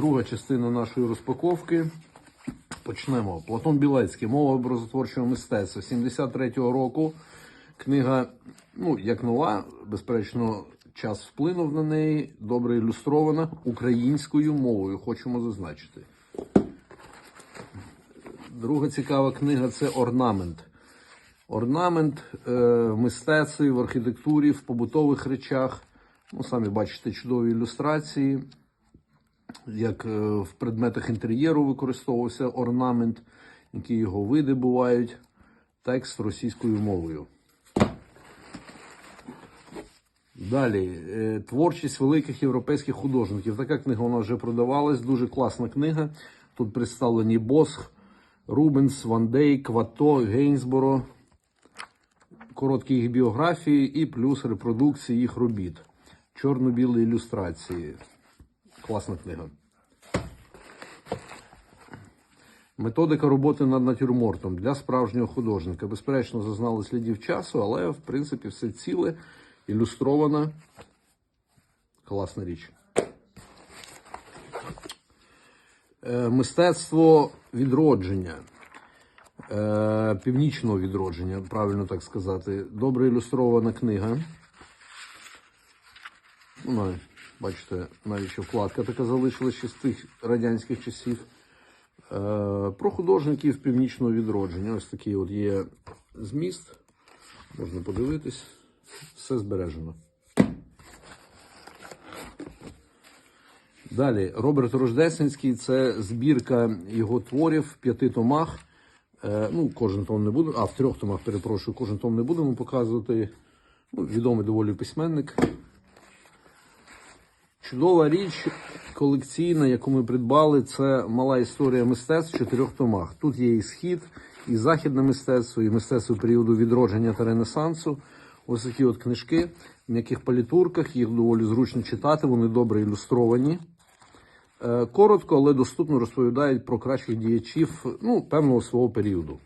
Друга частина нашої розпаковки. Почнемо. Платон Білецький, мова образотворчого мистецтва 73-го року. Книга, ну, як нова, безперечно, час вплинув на неї, добре ілюстрована українською мовою, хочемо зазначити. Друга цікава книга це орнамент. Орнамент е, в мистецтві, в архітектурі, в побутових речах. Ну, самі бачите, чудові ілюстрації. Як е, в предметах інтер'єру використовувався орнамент, які його види бувають. Текст російською мовою. Далі, е, творчість великих європейських художників. Така книга вона вже продавалась, дуже класна книга. Тут представлені Босх, Рубенс, Ван Дейк, Вато, Гейнсборо, короткі їх біографії і плюс репродукції їх робіт. Чорно-білі ілюстрації. Класна книга. Методика роботи над натюрмортом для справжнього художника. Безперечно, зазнали слідів часу, але в принципі все ціле, ілюстрована. Класна річ. Е, Мистецтво відродження. Е, Північного відродження, правильно так сказати. Добре ілюстрована книга. Бачите, навіть ще вкладка така залишилася з тих радянських часів. Е, Про художників північного відродження. Ось такий от є зміст. Можна подивитись. Все збережено. Далі, Роберт Рождественський це збірка його творів в п'яти томах. Е, ну, кожен том не буде, а в трьох томах, перепрошую, кожен том не будемо показувати. Ну, відомий доволі письменник. Чудова річ колекційна, яку ми придбали, це мала історія мистецтв в чотирьох томах. Тут є і схід, і західне мистецтво, і мистецтво періоду відродження та ренесансу. Ось такі от книжки в м'яких палітурках, їх доволі зручно читати, вони добре ілюстровані. Е, Коротко, але доступно розповідають про кращих діячів ну, певного свого періоду.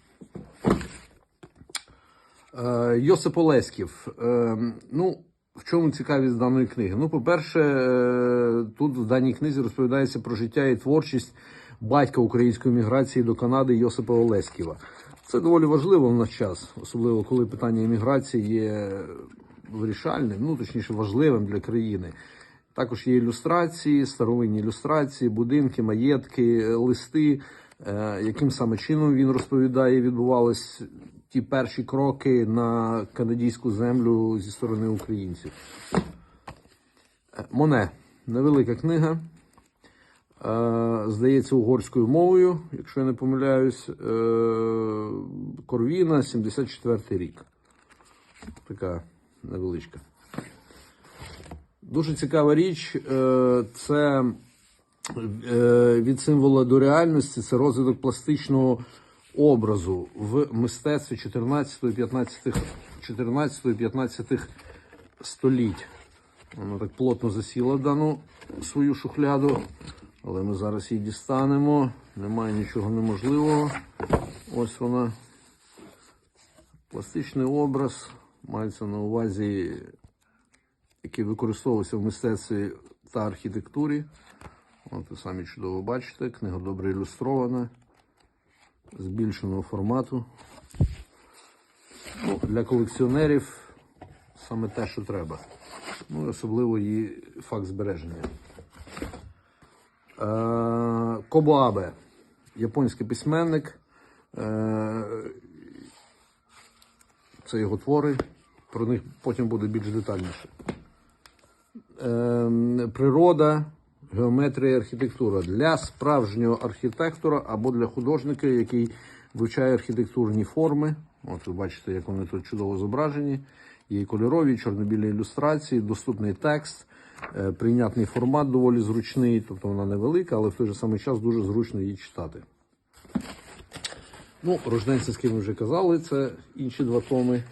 Е, Йосип Олеськів. Е, Ну, в чому цікавість даної книги? Ну, по-перше, е, тут в даній книзі розповідається про життя і творчість батька української міграції до Канади Йосипа Олеськіва. Це доволі важливо в наш час, особливо коли питання імміграції є вирішальним, ну точніше важливим для країни. Також є ілюстрації, старовинні ілюстрації, будинки, маєтки, листи, е, яким саме чином він розповідає, відбувались ті перші кроки на канадійську землю зі сторони українців. Е, Моне невелика книга. Е, Здається, угорською мовою, якщо я не помиляюсь. Е, Корвіна, 74 рік. Така невеличка. Дуже цікава річ. Це від символа до реальності, це розвиток пластичного образу в мистецтві 14-15 14-15 століть. Вона так плотно засіла дану свою шухляду, але ми зараз її дістанемо. Немає нічого неможливого. Ось вона. Пластичний образ мається на увазі який використовувався в мистецтві та архітектурі. От ви самі чудово бачите, книга добре ілюстрована, збільшеного формату. Ну, для колекціонерів саме те, що треба. Ну особливо її факт збереження. Е, Кобоабе, японський письменник. Е, це його твори. Про них потім буде більш детальніше. Ем, природа, геометрія, архітектура для справжнього архітектора або для художника, який вивчає архітектурні форми. От ви бачите, як вони тут чудово зображені. Є і кольорові, і чорно-білі ілюстрації, доступний текст, е, прийнятний формат доволі зручний, тобто вона невелика, але в той же самий час дуже зручно її читати. Ну, Рожденцівський ми вже казали, це інші два томи.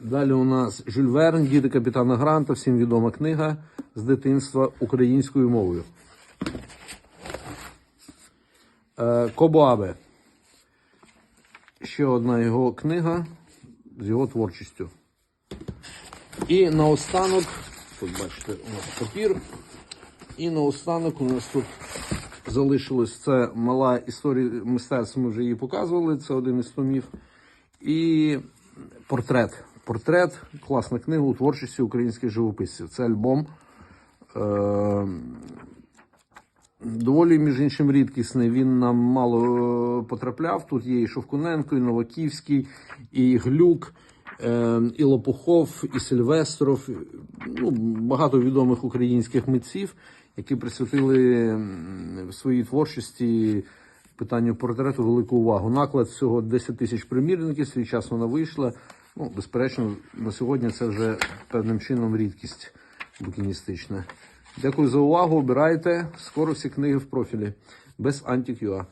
Далі у нас Жюль Верн, діти капітана Гранта, всім відома книга з дитинства українською мовою. Е, Кобоабе. Ще одна його книга з його творчістю. І наостанок, тут бачите, у нас папір. І наостанок у нас тут залишилось це мала історія мистецтва, ми вже її показували, це один із томів. І портрет. Портрет, класна книга у творчості українських живописців. Це альбом. Е- Доволі, між іншим, рідкісний. Він нам мало е, потрапляв. Тут є і Шовкуненко, і Новаківський, і Глюк, е, і Лопухов, і Сильвестров. Ну, багато відомих українських митців, які присвятили своїй творчості питанню портрету велику увагу. Наклад всього 10 тисяч примірників, свій час вона вийшла. Ну, безперечно, на сьогодні це вже певним чином рідкість букіністична. Дякую за увагу. Обирайте. Скоро всі книги в профілі без антик.ua.